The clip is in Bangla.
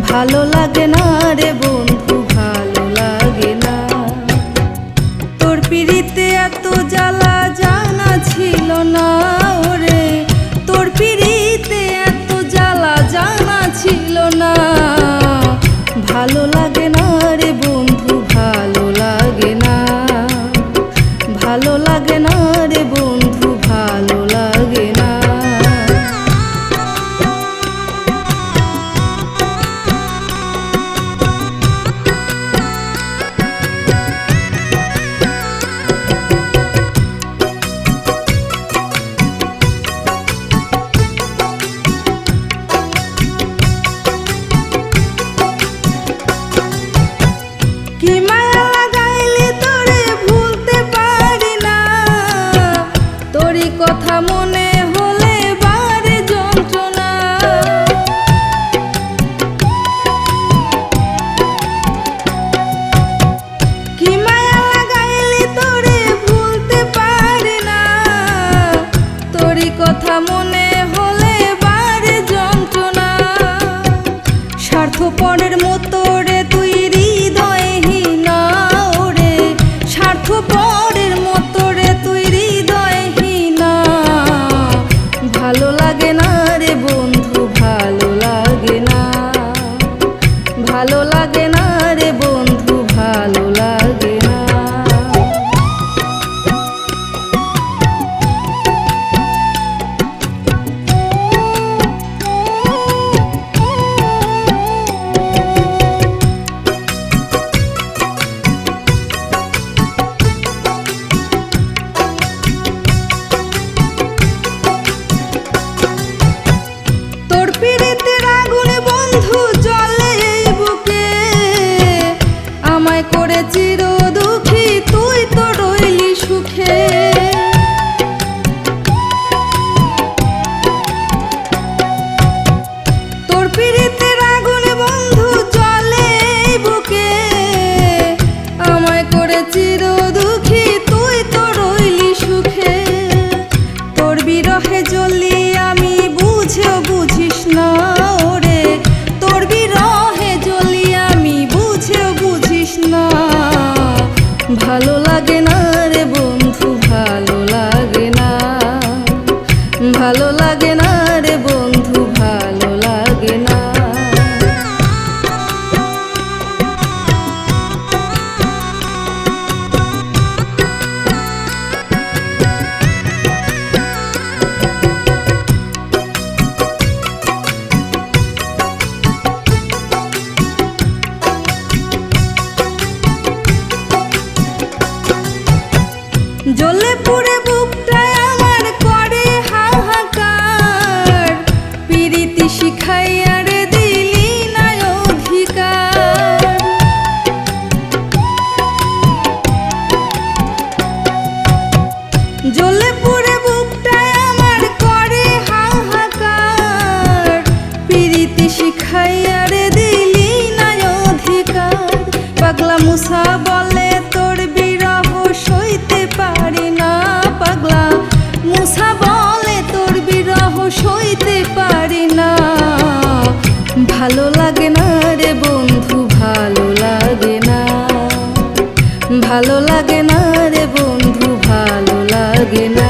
ভালো লাগে না রে বন্ধু। মুসা বলে তোর বিরহ সইতে পারি না পাগলা। মুসা বলে তোর বিরহ সইতে পারি না। ভালো লাগে না রে বন্ধু, ভালো লাগে না। ভালো লাগে না রে বন্ধু, ভালো লাগে না।